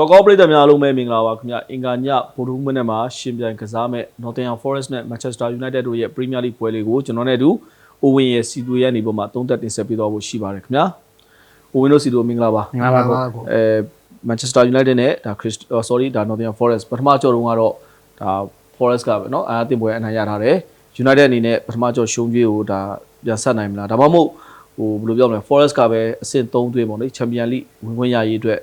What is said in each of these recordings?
စောကောပရိသတ်များအားလုံးပဲမင်္ဂလာပါခင်ဗျအင်္ဂါညဗိုလ်ထူးမနေ့မှာရှင်ပြိုင်ကစားမဲ့ Nottingham Forest နဲ့ Manchester United တို့ရဲ့ Premier League ပွဲလေးကိုကျွန်တော်နဲ့အတူအိုဝင်ရဲ့စီတူရဲ့နေပေါ်မှာသုံးသက်တင်ဆက်ပေးသွားဖို့ရှိပါတယ်ခင်ဗျာအိုဝင်တို့စီတူမင်္ဂလာပါ မင်္ဂလာပါကို အဲ Manchester United နဲ့ဒါ Chris sorry ဒါ Nottingham Forest ပထမကြော်တုန်းကတော့ဒါ Forest ကပဲเนาะအာတင်ပွဲအနိုင်ရထားတယ် United အနေနဲ့ပထမကြော်ရှုံးပြေးကိုဒါပြန်ဆက်နိုင်မလားဒါမှမဟုတ်ဟိုဘယ်လိုပြောမလဲ Forest ကပဲအဆင့်3သွေးပေါ့လေ Champion League ဝင်ခွင့်ရရေးအတွက်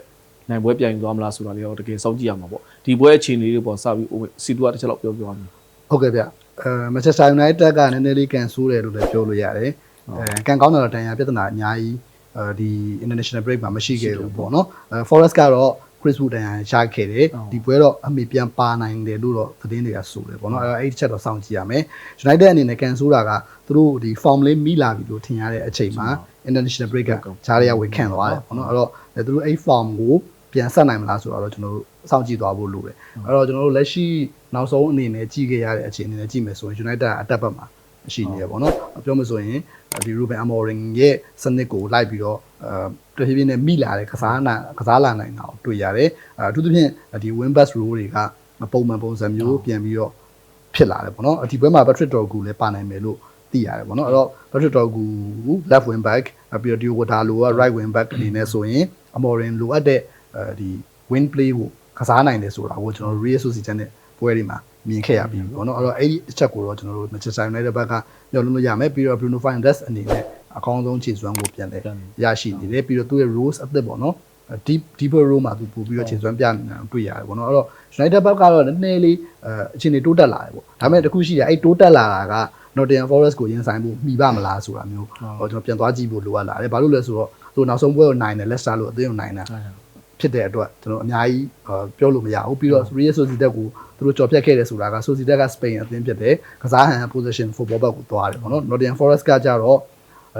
နိုင်ပွဲပြန်ယူသွားမလားဆိုတာလေးတော့တကယ်စောင့်ကြည့်ရမှာပေါ့ဒီပွဲအခြေအနေလေးပေါ့စပြီးစီတူကတစ်ချက်လောက်ပြောပြပါမယ်ဟုတ်ကဲ့ဗျအဲမန်ချက်စတာယူနိုက်တက်ကနည်းနည်းလေးကန်ဆိုးတယ်လို့လည်းပြောလို့ရတယ်အဲကန်ကောင်းတဲ့တန်ရာပြဿနာအများကြီးအဲဒီ international break မှာမရှိခဲ့ဘူးပေါ့နော်အဲ forest ကတော့ Chris Wood တန်ရာရှာခဲ့တယ်ဒီပွဲတော့အမေပြန်ပါနိုင်တယ်လို့တော့သတင်းတွေကဆိုတယ်ပေါ့နော်အဲအဲ့ဒီချက်တော့စောင့်ကြည့်ရမယ် United အနေနဲ့ကန်ဆိုးတာကသူတို့ဒီ form လေးမိလာပြီလို့ထင်ရတဲ့အချိန်မှာ international break ကဂျားရရဝေခံသွားတယ်ပေါ့နော်အဲ့တော့သူတို့အဲ့ form ကို ပြန်ဆက်နိုင်မလားဆိုတော့ကျွန်တော်တို့စောင့်ကြည့်သွားဖို့လိုတယ်အဲ့တော့ကျွန်တော်တို့လက်ရှိနောက်ဆုံးအနေနဲ့ကြည့်ခဲ့ရတဲ့အခြေအနေနဲ့ကြည့်မယ်ဆိုရင် United အတက်ဘက်မှာရှိနေရပေါ့နော်ပြောမဆိုရင်ဒီ Ruben Amorim ရဲ့စနစ်ကိုလိုက်ပြီးတော့အဲတဖြည်းဖြည်းနဲ့မိလာတဲ့ကစားနာကစားလာနိုင်တာကိုတွေ့ရတယ်အထူးသဖြင့်ဒီ win back role တွေကပုံမှန်ပုံစံမျိုးပြန်ပြီးတော့ဖြစ်လာတယ်ပေါ့နော်ဒီပွဲမှာ Patrick Dorgu လည်းပါနိုင်မယ်လို့သိရတယ်ပေါ့နော်အဲ့တော့ Patrick Dorgu left wing back ပြီးတော့ Diogo Dalot က right wing back အနေနဲ့ဆိုရင် Amorim လိုအပ်တဲ့ အဲဒီ win play ကိုကစားနိုင်တယ်ဆိုတာကိုကျွန်တော်တို့ Real Sociedad နဲ့ပွဲတွေမှာမြင်ခဲ့ရပြီပေါ့နော်အဲ့တော့အဲ့ဒီအချက်ကိုတော့ကျွန်တော်တို့ Manchester United ဘက်ကညှော်လွန်းလို့ရမယ်ပြီးတော့ Bruno Fernandes အနေနဲ့အကောင်းဆုံးခြေစွမ်းကိုပြန်လဲရရှိနေတယ်ပြီးတော့သူ့ရဲ့ rules အသစ်ပေါ့နော် deep deeper row မှာသူပို့ပြီးတော့ခြေစွမ်းပြနေတာတွေ့ရတယ်ပေါ့နော်အဲ့တော့ United ဘက်ကတော့နည်းနည်းလေးအဲအခြေအနေတိုးတက်လာတယ်ပေါ့ဒါပေမဲ့တခုရှိတယ်အဲ့တိုးတက်လာတာက Nottingham Forest ကိုရင်ဆိုင်ဖို့မိပါမလားဆိုတာမျိုးဟောကျွန်တော်ပြန်သွားကြည့်ဖို့လိုအပ်လာတယ်ဘာလို့လဲဆိုတော့သူနောက်ဆုံးပွဲကိုနိုင်တယ် Leicester လို့အသင်းကိုနိုင်တာ ဖြစ်တဲ့အတွက်ကျွန်တော်အများကြီးပြောလို့မရဘူးပြီးတော့ Real Sociedad ကိုသူတို့ကြော်ဖြတ်ခဲ့တယ်ဆိုတာက Sociedad က Spain အသင်းဖြစ်တယ်ကစားဟန် position football ဘက်ကိုသွားတယ်ပေါ့နော် Nottingham Forest ကကြတော့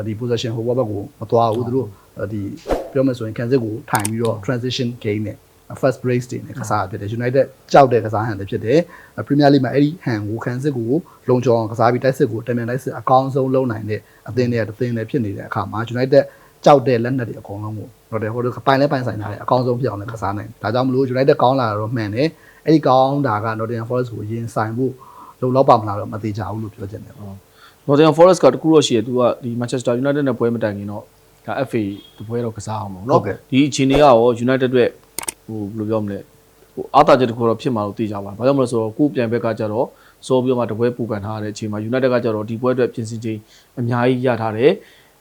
ဒီ position football ဘက်ကိုမသွားဘူးသူတို့ဒီပြောမယ်ဆိုရင် Kansas ကိုထိုင်ပြီးတော့ transition game နဲ့ first brace တွေနဲ့ကစားဖြစ်တယ် United ကြောက်တဲ့ကစားဟန်တွေဖြစ်တယ် Premier League မှာအဲ့ဒီဟန်ကိုခံစစ်ကိုလုံခြုံအောင်ကစားပြီးတိုက်စစ်ကိုတမန်တိုက်စစ်အကောင်းဆုံးလုပ်နိုင်တဲ့အသင်းတွေကတစ်သင်းတွေဖြစ်နေတဲ့အခါမှာ United ကြောက်တဲ့လက်နက်တွေအကုန်လုံးကိုတော့တယ်ဟိုလိုပိုင်လဲပိုင်ဆိုင်ထားတယ်အကောင်းဆုံးဖြစ်အောင်လည်းကစားနိုင်ဒါကြောင့်မလို့ United ကောင်းလာတော့မှန်တယ်အဲ့ဒီကောင်းတာက Nottingham Forest ကိုရင်ဆိုင်ဖို့လုံလောက်ပါမလားတော့မသေးကြဘူးလို့ပြောချင်တယ်ပေါ့ Nottingham Forest ကတကူတော့ရှိရသူကဒီ Manchester United နဲ့ပွဲမတိုင်ခင်တော့ဒါ FA တပွဲတော့ကစားအောင်ပေါ့နော်ဒီအချိန်တွေကရော United အတွက်ဟိုဘယ်လိုပြောမလဲဟိုအားတာချက်တခုတော့ဖြစ်မှာလို့သိကြပါဘာကြောင့်မလဲဆိုတော့ကိုပြန်ဘက်ကကြတော့စောပြီးတော့မှတပွဲပူပန်ထားတဲ့အချိန်မှာ United ကကြတော့ဒီပွဲအတွက်ပြင်ဆင်ချိန်အများကြီးရထားတယ်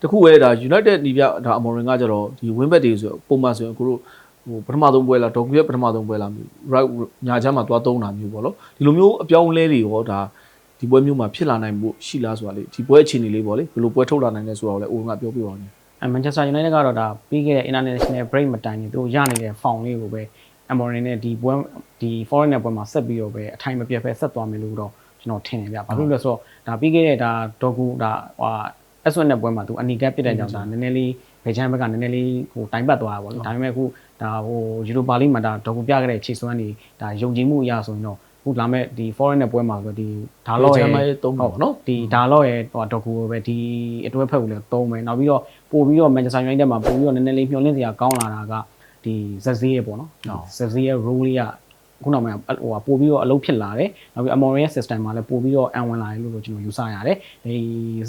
တခုပဲဒါ United နီးပြဒါ Amorim ကကြတော့ဒီ win back တွေဆိုပုံမှန်ဆိုရင်ကိုတို့ဟိုပထမဆုံးပွဲလားဒေါ်ကူရဲ့ပထမဆုံးပွဲလား right ညာချမ်းမှာသွားသုံးတာမျိုးပေါ့နော်ဒီလိုမျိုးအပြောင်းအလဲတွေရောဒါဒီပွဲမျိုးမှာဖြစ်လာနိုင်မှုရှိလားဆိုတာလေဒီပွဲအခြေအနေလေးပေါ့လေဘယ်လိုပွဲထုတ်လာနိုင်လဲဆိုတာကိုလည်းအိုဝင်ကပြောပြပါဦးအဲမန်ချက်စတာယူနိုက်တက်ကတော့ဒါပြီးခဲ့တဲ့ international break မတိုင်ခင်သူတို့ရနေတဲ့ form လေးကိုပဲ Amorim နဲ့ဒီပွဲဒီ foreign နဲ့ပွဲမှာဆက်ပြီးတော့ပဲအထိုင်မပြတ်ပဲဆက်သွားမယ်လို့တော့ကျွန်တော်ထင်တယ်ဗျ။ဘာလို့လဲဆိုတော့ဒါပြီးခဲ့တဲ့ဒါဒေါကူဒါဟို S1 နဲ့ပွဲမှာသူအနီကပ်ပြစ်တဲ့ကြောင့်ဒါနည်းနည်းလေးဘယ်ချမ်းဘက်ကနည်းနည်းလေးဟိုတိုင်ပတ်သွားတာပေါ့လေ။ဒါပေမဲ့အခုဒါဟိုယူရိုပါလိမှာဒါဒေါကူပြခဲ့တဲ့ခြေစွမ်းတွေဒါယုံကြည်မှုအရာဆိုရင်တော့ခုလာမဲ့ဒီ foreign နဲ့ပွဲမှာဆိုဒီဒါလော့ရဲ့သုံးပါပေါ့နော်ဒီဒါလော့ရဲ့ဟိုဒေါကူပဲဒီအတွဲဖက်ကိုလည်းသုံးမယ်နောက်ပြီးတော့ပို့ပြီးတော့ Manchester United မှာပို့ပြီးတော့နည်းနည်းလေးမျှော်လင့်စရာကောင်းလာတာကဒီဇက်ဇီးရဲ့ပေါ့နော်ဇက်ဇီးရဲ့ role လေးက ခုနောက်မှာဟိုပို့ပြီးတော့အလုပ်ဖြစ်လာတယ်နောက်ပြီး Amorim ရဲ့ system မှာလည်းပို့ပြီးတော့အန်ဝင်လာတယ်လို့ကျွန်တော်ယူဆရတယ်ဒီ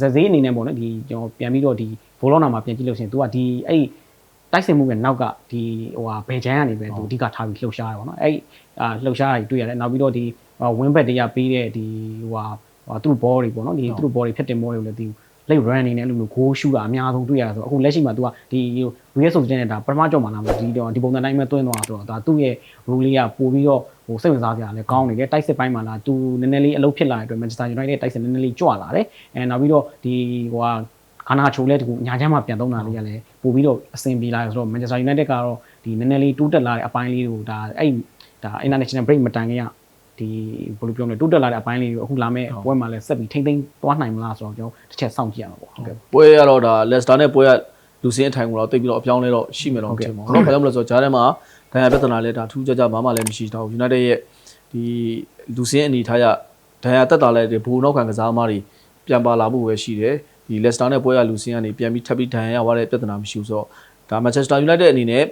ဇက်ဇီးအနေနဲ့ပေါ့နော်ဒီကျွန်တော်ပြန်ပြီးတော့ဒီဘောလုံးနာမှာပြန်ကြည့်လို့ရှိရင် तू ကဒီအဲ့တိုက်စစ်မှုရဲ့နောက်ကဒီဟိုဟာဘယ်ချမ်းကနေပဲသူအဓိကထားပြီးလှုပ်ရှားတယ်ပေါ့နော်အဲ့အာလှုပ်ရှားတာတွေ့ရတယ်နောက်ပြီးတော့ဒီ win bet တရားပေးတဲ့ဒီဟိုဟာဟိုသူ့ ball တွေပေါ့နော်ဒီသူ့ ball တွေဖြစ်တင် ball တွေကိုလည်းဒီ late run အနေနဲ့အဲ့လိုမျိုး goal shoot တာအများဆုံးတွေ့ရတာဆိုတော့အခုလက်ရှိမှာ तू ကဒီ real social နဲ့ဒါပထမကြော့မှာလာမှာဒီတော့ဒီပုံစံတိုင်းပဲတွင်းသွားဆိုတော့ဒါသူ့ရဲ့ rule လေးကပို့ပြီးတော့ဟိုစိတ်ဝင်စားစရာလည်းကောင်းနေတယ်တိုက်စစ်ပိုင်းမှာလာ तू နည်းနည်းလေးအလုပ်ဖြစ်လာတဲ့အတွက် Manchester United တိုက်စစ်နည်းနည်းလေးကြွလာတယ်အဲနောက်ပြီးတော့ဒီဟိုဟာခနာချိုလဲတကူညာချမ်းမှာပြန်သုံးတာလေးကလည်းပို့ပြီးတော့အဆင်ပြေလာဆိုတော့ Manchester United ကတော့ဒီနည်းနည်းလေးတိုးတက်လာတဲ့အပိုင်းလေးကိုဒါအဲ့ဒါ international break မတိုင်ခင်က ဒီဘယ်လိုပြောမလဲတိုးတက်လာတဲ့အပိုင်းလေးကိုအခုလာမဲ့ပွဲမှာလည်းဆက်ပြီးထိမ့်သိမ်းသွားနိုင်မလားဆိုတော့ကျွန်တော်တစ်ချက်စောင့်ကြည့်ရမှာပေါ့ဟုတ်ကဲ့ပွဲရတော့ဒါ Leicester နဲ့ပွဲရလူစင်းအထိုင်ကိုတော့တိတ်ပြီးတော့အပြောင်းလဲတော့ရှိမယ်တော့ထင်ပါတော့ဘာကြောင့်မလဲဆိုတော့ဂျားထဲမှာဒဏ်ရာပြဿနာလဲဒါထူးခြားခြားဘာမှလည်းမရှိတော့ United ရဲ့ဒီလူစင်းအနေထားရဒဏ်ရာတက်တာလဲဒီဘိုးနောက်ခံကစားသမားတွေပြန်ပါလာမှုပဲရှိတယ်ဒီ Leicester နဲ့ပွဲရလူစင်းကနေပြန်ပြီးထပ်ပြီးဒဏ်ရာရသွားတဲ့ပြဿနာမရှိဘူးဆိုတော့ဒါ Manchester United အနေနဲ့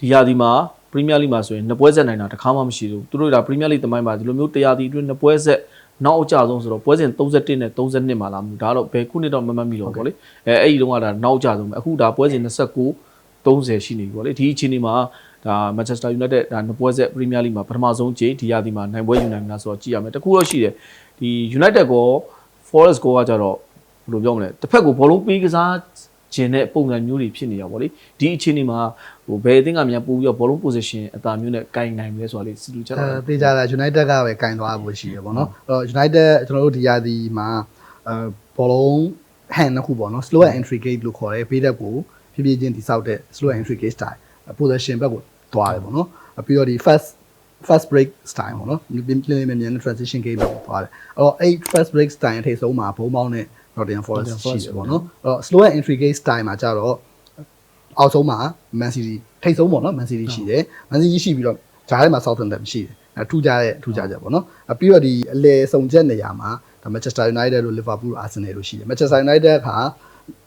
ဒီရာသီမှာ ပရီးမီးယားလိမှာဆိုရင်နှစ်ပွဲဆက်နိုင်တာတစ်ခါမှမရှိဘူးသူတို့ဒါပရီးမီးယားလိသမိုင်းမှာဒီလိုမျိုးတရားတီအတွင်းနှစ်ပွဲဆက်နောက်အကျဆုံးဆိုတော့ပွဲစဉ်31နဲ့32မှာလာမှုဒါတော့ဘယ်ခုနှစ်တော့မမှတ်မိတော့ဘူးပေါ့လေအဲအဲ့ဒီတုန်းကဒါနောက်အကျဆုံးပဲအခုဒါပွဲစဉ်29 30ရှိနေပြီပေါ့လေဒီအချိန်ဒီမှာဒါ Manchester United ဒါနှစ်ပွဲဆက် Premier League မှာပထမဆုံးချိန်ဒီရာသီမှာနိုင်ပွဲယူနိုင်မလားဆိုတော့ကြည့်ရမယ်တခုတော့ရှိတယ်ဒီ United ကော Forest ကောကကြတော့ဘယ်လိုပြောမလဲတစ်ဖက်ကိုဘောလုံးပေးကစား ခြင်းတဲ့ပုံစံမျိုးတွေဖြစ်နေရပါလေဒီအချိန်ဒီမှာဟိုဘယ်အသင်းကမြန်ပို့ပြီးတော့ဘောလုံး position အတာမျိုးနဲ့ကင်နိုင်မလဲဆိုတာလေးစီလူချက်အဲတော့တေးကြတာ United ကပဲကင်သွားဖို့ရှိရပေါ့နော်အဲ့တော့ United ကျွန်တော်တို့ဒီရာသီမှာအဲဘောလုံးဟန်နှစ်ခုပေါ့နော် slow and entry gate လို့ခေါ်တယ်ဘေးတက်ကိုဖြည်းဖြည်းချင်းတိစောက်တဲ့ slow and entry gate style possession ဘက်ကိုသွားတယ်ပေါ့နော်ပြီးတော့ဒီ fast fast break style ပေါ့နော်ပြင်းပြင်းမြန်မြန် transition game ဘက်ကိုသွားတယ်အဲ့တော့အဲ့ fast break style အထိပ်ဆုံးမှာဘုံပေါင်းနဲ့ Nottingham Forest ရှိတယ်ပေါ့နော်အဲ့တော့ slow and entry gate style မှာကြတော့အောက်ဆုံးမှာ Man City ထိပ်ဆုံးပေါ့နော် Man City ရှိတယ် Man City ရှိပြီးတော့ဂျားထဲမှာ Southampton ရှိတယ်အဲထူးခြားတဲ့ထူးခြားချက်ပေါ့နော်အပြီးတော့ဒီအလေစုံချက်နေရာမှာဒါ Manchester United လို့ Liverpool လို့ Arsenal လို့ရှိတယ် Manchester United က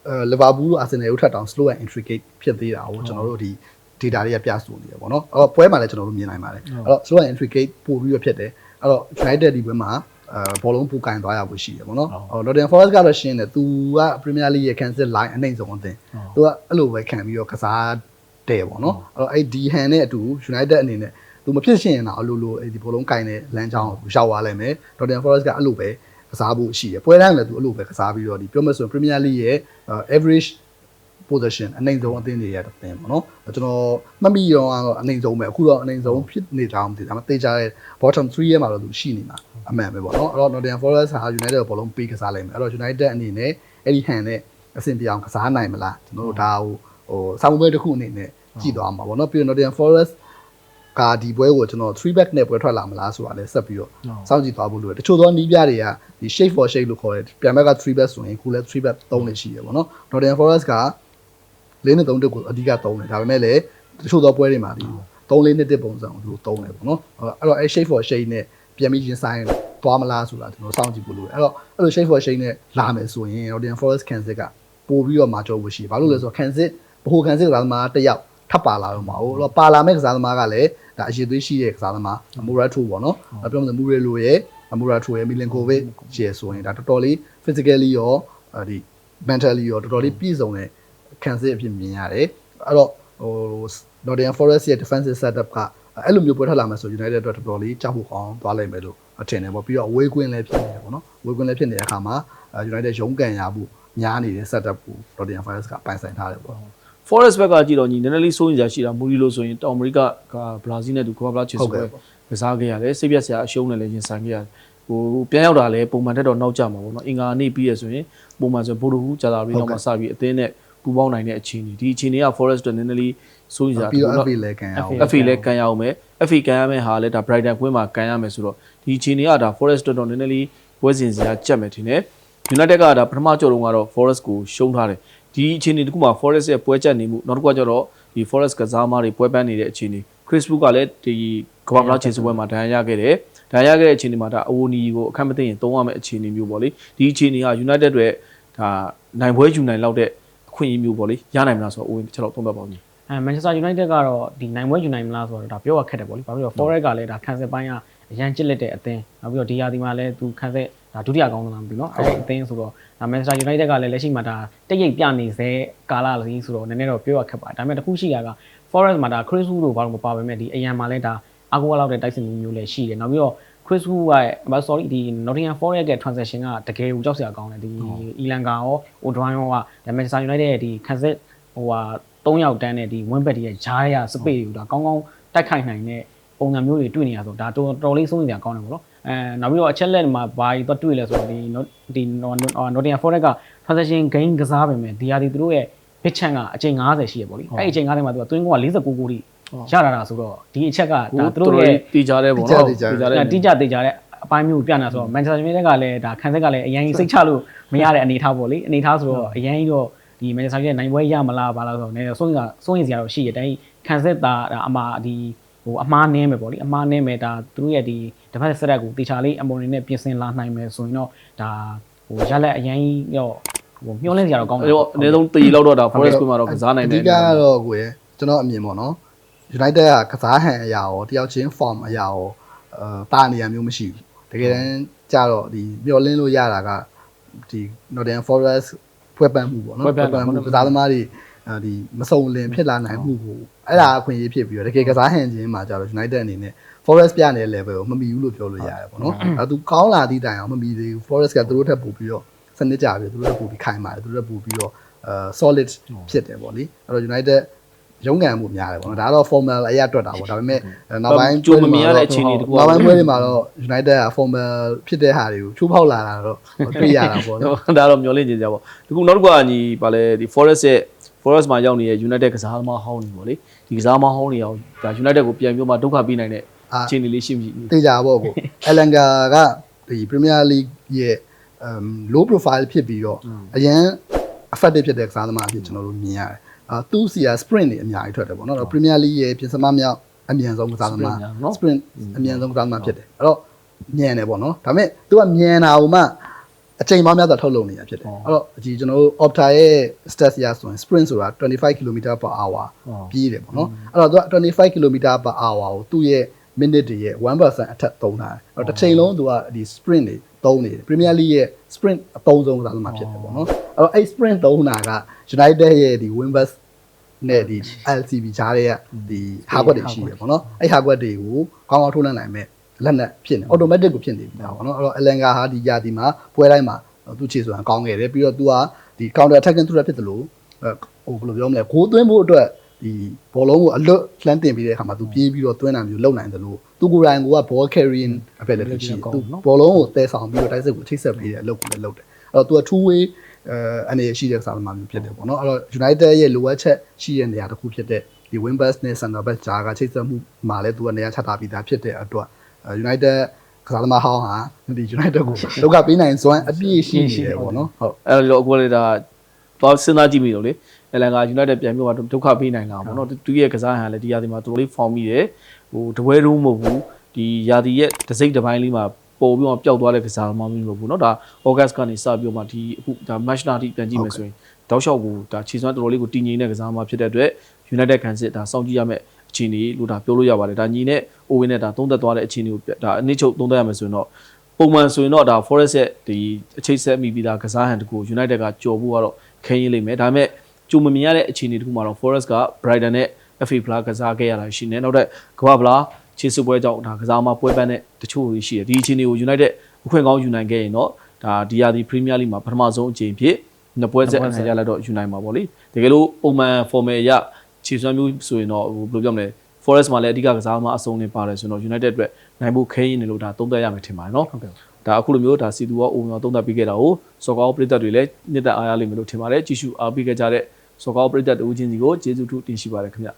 အဲ Liverpool လို့ Arsenal လို့ထပ်တောင် slow and intricate ဖြစ်သေးတာကိုကျွန်တော်တို့ဒီ data တွေကပြဆိုနေတယ်ပေါ့နော်အဲ့တော့ပွဲမှာလည်းကျွန်တော်တို့မြင်နိုင်ပါတယ်အဲ့တော့ slow and intricate ပို့ပြီးတော့ဖြစ်တယ်အဲ့တော့ United ဒီပွဲမှာအဲဘောလုံးပူကင်သွားရဖို့ရှိတယ်ပေါ့နော်ဟို Nottingham Forest ကတော့ရှင်းတယ်သူက Premier League ရဲ့ cancel line အနှိမ့်ဆုံးအသင်းသူကအဲ့လိုပဲခံပြီးတော့ကစားတယ်ပေါ့နော်အဲ့တော့အဲ့ဒီဟန်နဲ့အတူ United အနေနဲ့သူမဖြစ်ရှင်ရင်တော့အလိုလိုအဲ့ဒီဘောလုံးကင်တဲ့လမ်းကြောင်းကိုရောက်သွားလိမ့်မယ် Nottingham Forest ကအဲ့လိုပဲကစားဖို့ရှိတယ်ပွဲတိုင်းလည်းသူအဲ့လိုပဲကစားပြီးတော့ဒီပြောမယ်ဆိုရင် Premier League ရဲ့ average position အနိုင်ဆုံးအသင်းတွေရတဲ့တင်ပေါ့နော်ကျွန်တော်မှတ်မိရောကတော့အနိုင်ဆုံးပဲအခုတော့အနိုင်ဆုံးဖြစ်နေကြအောင်မသိဘူးဒါပေမဲ့တေချာတဲ့ bottom 3ရဲ့မှာတော့သူရှိနေမှာအမှန်ပဲပေါ့နော်အဲ့တော့ Nottingham Forest ဟာ United ကိုဘောလုံးပေးကစားလိုက်မယ်အဲ့တော့ United အနေနဲ့အဲ့ဒီဟန်နဲ့အဆင်ပြေအောင်ကစားနိုင်မလားကျွန်တော်တို့ဒါဟိုဟိုစာမှုပွဲတစ်ခုအနေနဲ့ကြည့်သွားမှာပေါ့နော်ပြီးတော့ Nottingham Forest ကဒီပွဲကိုကျွန်တော်3 back နဲ့ပွဲထွက်လာမလားဆိုတာလည်းဆက်ပြီးတော့စောင့်ကြည့်သွားဖို့လိုတယ်တချို့သောနီးပြတွေကဒီ shape for shape လို့ခေါ်တယ်ပြန်ဘက်က3 back ဆိုရင်ခုလည်း3 back 3နေရှိရပေါ့နော် Nottingham Forest က လေးနဲ့3တက်ကိုအဓိက3တယ်ဒါပေမဲ့လည်းတချို့သောပွဲတွေမှာဒီ3လေးနဲ့တက်ပုံစံကိုသူတို့3တယ်ပေါ့နော်အဲ့တော့အဲ shape for shape နဲ့ပြန်ပြီးရင်ဆိုင်သွားမလားဆိုတာကျွန်တော်စောင့်ကြည့်ဖို့လိုတယ်အဲ့တော့အဲ့လို shape for shape နဲ့လာမယ်ဆိုရင် Nottingham Forest Kansas ကပို့ပြီးတော့မာကြောဖို့ရှိတယ်ဘာလို့လဲဆိုတော့ Kansas ဘို Kansas ကသမားတစ်ယောက်ထပ်ပါလာတော့မှာဟုတ်တော့ပါလာမဲ့ကစားသမားကလည်းဒါအရေးသွေးရှိတဲ့ကစားသမားမူရာထိုပေါ့နော်။ပြောမှမူရေလိုရဲ့မူရာထိုရဲ့မီလင်ကိုဗစ်ရဲ့ဆိုရင်ဒါတော်တော်လေး physically ရောဒီ mentally ရောတော်တော်လေးပြည့်စုံတဲ့ ခံစစ်အဖြစ်မြင်ရတယ်။အဲ့တော့ဟို Nottingham Forest ရဲ့ defensive setup ကအဲ့လိုမျိုးပွဲထွက်လာမှဆို United အတွက်တော်တော်လေးကြောက်ဖို့ကောင်းသွားလိမ့်မယ်လို့အထင်တယ်ပေါ့ပြီးတော့ဝေးကွင်းလည်းဖြစ်နေတယ်ပေါ့နော်။ဝေးကွင်းလည်းဖြစ်နေတဲ့အခါမှာ United ရုံးကန်ရဖို့ညားနေတဲ့ setup ကို Nottingham Forest ကပိုင်ဆိုင်ထားတယ်ပေါ့။ Forest ဘက်ကကြည့်တော့ညီနည်းနည်းလေးစိုးရင်စရာရှိတာမူရီလိုဆိုရင်တောင်အမေရိကကဘရာဇီးနဲ့သူကဘာဘလာချစ်စပွဲကစားခဲ့ရတယ်စိတ်ပြက်စရာအရှုံးနဲ့လည်းရင်ဆိုင်ခဲ့ရတယ်ဟိုပြန်ရောက်တာလည်းပုံမှန်တက်တော့နောက်ကျမှာပေါ့နော်အင်္ဂါနေ့ပြီးရဆိုရင်ပုံမှန်ဆိုဘိုဒူဟူဂျာတာရီတော့မှစပြီးအသင်းနဲ့ ပူပေါင်းနိုင်တဲ့အခြေအနေဒီအခြေအနေက Forest အတွက်နည်းနည်းလေးစိုးရင်စရာပြီးတော့ FA လည်းကန်ရအောင် FA လည်းကန်ရအောင်မယ် FA ကန်ရမယ်ဟာလည်းဒါ Brighton ကွင်းမှာကန်ရမယ်ဆိုတော့ဒီအခြေအနေကဒါ Forest အတွက်တော့နည်းနည်းလေးပွဲစဉ်စရာကြက်မယ်ထင်တယ် United ကဒါပထမကြော်တုန်းကတော့ Forest ကိုရှုံးထားတယ်ဒီအခြေအနေတခုမှာ Forest ရဲ့ပွဲချက်နေမှုနောက်တစ်ခုကကျတော့ဒီ Forest ကစားမားတွေပွဲပန်းနေတဲ့အခြေအနေ Chris Wood ကလည်းဒီကမ္ဘာမလားခြေစပွဲမှာဒဏ်ရာရခဲ့တယ်ဒဏ်ရာရခဲ့တဲ့အခြေအနေမှာဒါအဝနီကိုအခက်မသိရင်သုံးရမယ့်အခြေအနေမျိုးပေါ့လေဒီအခြေအနေက United တွေဒါနိုင်ပွဲယူနိုင်လောက်တဲ့အ ခွင့်အရေးမျိုးပေါ့လေရနိုင်မလားဆိုတော့အိုးကျွန်တော်သုံးသပ်ပါဦးညီ အဲ Manchester United ကတော့ဒီနိုင်ပွဲယူနိုင်မလားဆိုတော့ဒါပြောရခက်တယ်ပေါ့လေ။ဘာဖြစ်လို့ Forest ကလည်းဒါခံစစ်ပိုင်းကအရန်ချစ်လက်တဲ့အသင်းနောက်ပြီးတော့ဒီယာဒီမှာလည်းသူခံစစ်ဒါဒုတိယကောင်းသလားမသိဘူးเนาะအဲဒီအသင်းဆိုတော့ဒါ Manchester United ကလည်းလက်ရှိမှာဒါတရိပ်ပြနေစေကာလလေးဆိုတော့နည်းနည်းတော့ပြောရခက်ပါတယ်။ဒါပေမဲ့တစ်ခုရှိတာက Forest မှာဒါ Chris Wood တို့ဘာလို့မပါပဲမဲ့ဒီအရန်မှာလည်းဒါအကူအလောက်တဲ့တိုက်စစ်မျိုးလည်းရှိတယ်။နောက်ပြီးတော့ Chris Wood ရဲ့ sorry ဒီ Nottingham Forest ရဲ့ transaction ကတကယ်ကိုကြောက်စရာကောင်းတယ်ဒီ Elanka ရော O'Dwyer ရောက Manchester United ရဲ့ဒီခံစစ်ဟိုဟာ၃ယောက်တန်းနဲ့ဒီ win bet ရဲ့ဂျားရစပေကိုဒါကောင်းကောင်းတိုက်ခိုက်နိုင်တဲ့ပုံစံမျိုးတွေတွေ့နေရဆိုဒါတော်တော်လေးစိုးနေကြကောင်းတယ်ပေါ့နော်အဲနောက်ပြီးတော့အချက်လက်မှာဘာကြီးတော့တွေ့လဲဆိုတော့ဒီဒီ Nottingham Forest က transaction gain ကစားပေမဲ့ဒီဟာဒီသူတို့ရဲ့ bid chance ကအချိန်90ရှိရပေါ့လေအဲ့ဒီအချိန်90မှာသူက twin goal က49 goal ထိ ရတာတာဆိုတော့ဒီအချက်ကဒါသူတို့ရဲ့တီကြတယ်ပေါ့နော်တီကြတယ်တယ်တိကျတိကျတဲ့အပိုင်းမျိုးပြနေတာဆိုတော့ Manchester United ကလည်းဒါခံဆက်ကလည်းအရင်စိတ်ချလို့မရတဲ့အနေအထားပေါ့လေအနေအထားဆိုတော့အရင်တော့ဒီ Manchester United နိုင်ပွဲရမလားဘာလားဆိုတော့လည်းစိုးရင်စိုးရင်စရာတော့ရှိရတိုင်းခံဆက်တာအမှားဒီဟိုအမှားနည်းမယ်ပေါ့လေအမှားနည်းမယ်ဒါသူတို့ရဲ့ဒီတစ်ဖက်ဆက်ရက်ကိုတေချာလေးအမော်နေနဲ့ပြင်ဆင်လာနိုင်မယ်ဆိုရင်တော့ဒါဟိုရလက်အရင်ရောဟိုမျောလင့်စရာတော့ကောင်းတယ်အဲ့တော့အနည်းဆုံးတရီလောက်တော့ဒါ Forest ကွင်းမှာတော့ကစားနိုင်တယ်အဓိကတော့ကိုယ်ကျွန်တော်အမြင်ပေါ့နော် United ကကစားဟန်အရာရောတယောက်ချင်း form အရာရောအဲတာနေရမျိုးမရှိဘူးတကယ်တမ်းကြတော့ဒီမျောလင်းလို့ရတာကဒီ Nottingham Forest ဖွဲ့ပန်းမှုပေါ့နော်ဖွဲ့ပန်းမှုမှုကစားသမားတွေအဲဒီမစုံလင်ဖြစ်လာနိုင်မှုကိုအဲ့ဒါအခွင့်အရေးဖြစ်ပြီးတော့တကယ်ကစားဟန်ချင်းမှာကြတော့ United အနေနဲ့ Forest ပြနေတဲ့ level ကိုမမီဘူးလို့ပြောလို့ရတယ်ပေါ့နော်အဲသူကောင်းလာသည့်တိုင်အောင်မမီသေးဘူး Forest ကသူတို့ထက်ပိုပြီးတော့စနစ်ကြပြီးသူတို့ထက်ပိုပြီးခိုင်ပါတယ်သူတို့ထက်ပိုပြီးတော့အဲ solid ဖြစ်တယ်ပေါ့လေအဲ့တော့ United ရုံးကန်မှုများတယ်ပေါ့နော်ဒါကတော့ formal အရာတွက်တာပေါ့ဒါပေမဲ့အဲနောက်ပိုင်းကြိုမမြင်ရတဲ့အခြေအနေတကူနောက်ပိုင်းပွဲတွေမှာတော့ United က formal ဖြစ်တဲ့ဟာတွေကိုချိုးဖောက်လာတာတော့တွေ့ရတာပေါ့နော်ဒါတော့မျောလင့်နေကြပါဒီခုနောက်တစ်ခုကညီပါလဲဒီ Forest ရဲ့ Forest မှာရောက်နေတဲ့ United ကစားသမားဟောင်းတွေပေါ့လေဒီကစားသမားဟောင်းတွေအောင်ဒါ United ကိုပြန်ပြီးမှဒုက္ခပေးနိုင်တဲ့အခြေအနေလေးရှိမရှိတေချာပေါ့ကိုအလန်ဂါကဒီ Premier League ရဲ့ um low profile ဖြစ်ပြီးတော့အရန် effective ဖြစ်တဲ့ကစားသမားအဖြစ်ကျွန်တော်တို့မြင်ရတယ် အာသူ့စီက sprint တွေအများကြီးထွက်တယ်ပေါ့နော် Premier League ရဲ့ပြင်စမမြောက်အမြန်ဆုံးကစားသမား sprint အမြန်ဆုံးကစားသမားဖြစ်တယ်အဲ့တော့မြန်တယ်ပေါ့နော်ဒါပေမဲ့သူကမြန်တာဟိုမှအချိန်ပေါင်းများစွာထုတ်လုပ်နေတာဖြစ်တယ်အဲ့တော့ဒီကျွန်တော်တို့ Opta ရဲ့ stats ရဆိုရင် sprint ဆိုတာ25 km/h ပြေးတယ်ပေါ့နော်အဲ့တော့သူက25 km/h ကိုသူ့ရဲ့ minute တွေရဲ့1%အထက်သုံးတာအဲ့တော့တစ်ချိန်လုံးသူကဒီ sprint တွေ သုံးနေတယ် Premier League ရဲ့ sprint အသုံးဆုံးကစားသမားဖြစ်တယ်ပေါ့နော်အဲ့တော့အဲ့ sprint သုံးတာက United ရဲ့ဒီ Winbus နဲ့ဒီ LCB ဂျားတွေကဒီ hardware တွေရှိတယ်ပေါ့နော်အဲ့ hardware တွေကိုကောင်းကောင်းထိုးနှံနိုင်မဲ့လက်နက်ဖြစ်နေ automatic ကိုဖြစ်နေပြီပေါ့နော်အဲ့တော့ Elenga ဟာဒီယာဒီမှာပွဲတိုင်းမှာသူ့ခြေစွမ်းကောင်းခဲ့တယ်ပြီးတော့သူကဒီ counter attacking threat ဖြစ်တယ်လို့ဟိုဘယ်လိုပြောမလဲဂိုးသွင်းဖို့အတွက် ဒီဘောလုံးကိုအလွတ်လှမ်းတင်ပြီးတဲ့အခါမှာသူပြေးပြီးတော့သွင်းတာမျိုးလုပ်နိုင်တယ်လို့သူကိုယ်တိုင်က ball carrying ability ရှိတယ်သူဘောလုံးကိုတဲဆောင်ပြီးတော့တိုက်စစ်ကိုချိတ်ဆက်ပေးတဲ့အလုပ်ကိုလည်းလုပ်တယ်အဲ့တော့သူက two way အဲအနေရှိတဲ့စာသမားမျိုးဖြစ်တယ်ပေါ့နော်အဲ့တော့ United ရဲ့လိုအပ်ချက်ရှိတဲ့နေရာတစ်ခုဖြစ်တဲ့ဒီ Winbus နဲ့ Center Back ဂျာကချိတ်ဆက်မှုမှာလည်းသူကနေရာချထားပြီးသားဖြစ်တဲ့အတွက် United ကစားသမားဟောင်းဟာဒီ United ကိုလောက်ကပေးနိုင်စွမ်းအပြည့်ရှိနေတယ်ပေါ့နော်ဟုတ်အဲ့တော့အခုလေဒါ တော့စဉ်းစားကြည့်မိတော့လေအလန်က United ပြန်ပြီးတော့ဒုက္ခပေးနိုင်တာပေါ့နော်သူရဲ့ကစားဟန်လည်းဒီရာသီမှာတော်တော်လေးဖောင်မိတယ်ဟိုတပွဲလုံးမဟုတ်ဘူးဒီရာသီရဲ့တစ်စိတ်တစ်ပိုင်းလေးမှာပို့ပြီးတော့ပျောက်သွားတဲ့ကစားသမားမျိုးမဟုတ်ဘူးเนาะဒါ August ကနေစပြီးတော့မှဒီအခုဒါ match နာတိပြန်ကြည့်မယ်ဆိုရင်တောက်လျှောက်ကိုဒါခြေစွမ်းတော်တော်လေးကိုတည်ငြိမ်တဲ့ကစားသမားဖြစ်တဲ့အတွက် United ခံစစ်ဒါစောင့်ကြည့်ရမယ့်အခြေအနေလို့ဒါပြောလို့ရပါတယ်ဒါညီနဲ့ Owen နဲ့ဒါသုံးသက်သွားတဲ့အခြေအနေကိုဒါအနည်းချုပ်သုံးသက်ရမယ်ဆိုရင်တော့ပုံမှန်ဆိုရင်တော့ဒါ Forest ရဲ့ဒီအချိတ်ဆက်မိပြီးသားကစားဟန်တကူ United ကကြော်ဖို့ကတော့ ခင်းရင်းလိမ့်မယ်ဒါပေမဲ့ကြုံမမြင်ရတဲ့အခြေအနေတခုမှာတော့ Forest က Brighton နဲ့ FA Plus ကစားခဲ့ရတာရှိနေနောက်တဲ့ကမ္ဘာဗလာခြေစွပ်ပွဲကြောင့်ဒါကစားမပွဲပန်းတဲ့တချို့တွေရှိတယ်ဒီအခြေအနေကို United အခွင့်ကောင်းယူနိုင်ခဲ့ရင်တော့ဒါဒီယာဒီ Premier League မှာပထမဆုံးအကြိမ်ဖြစ်နှစ်ပွဲဆက်အနိုင်ရလာတော့ယူနိုင်မှာပေါ့လေတကယ်လို့ပုံမှန် formal ရခြေစွမ်းမျိုးဆိုရင်တော့ဟိုဘယ်လိုပြောမလဲ Forest မှာလည်းအဓိကကစားမအစုံနေပါတယ်ဆိုတော့ United အတွက်နိုင်ဖို့ခဲရင်နေလို့ဒါသုံးသပ်ရမယ်ထင်ပါတယ်နော်ဟုတ်ကဲ့ ဒါအခုလိုမျိုးဒါစီသူရောအိုမျိုးသုံးသပ်ပေးခဲ့တာကိုစော်ကားပရိသတ်တွေလည်းမြစ်သက်အားရလိမ့်မယ်လို့ထင်ပါတယ်ကြည့်ရှုအားပေးခဲ့ကြတဲ့စော်ကားပရိသတ်တူချင်းစီကိုကျေးဇူးထူးတင်ရှိပါတယ်ခင်ဗျာ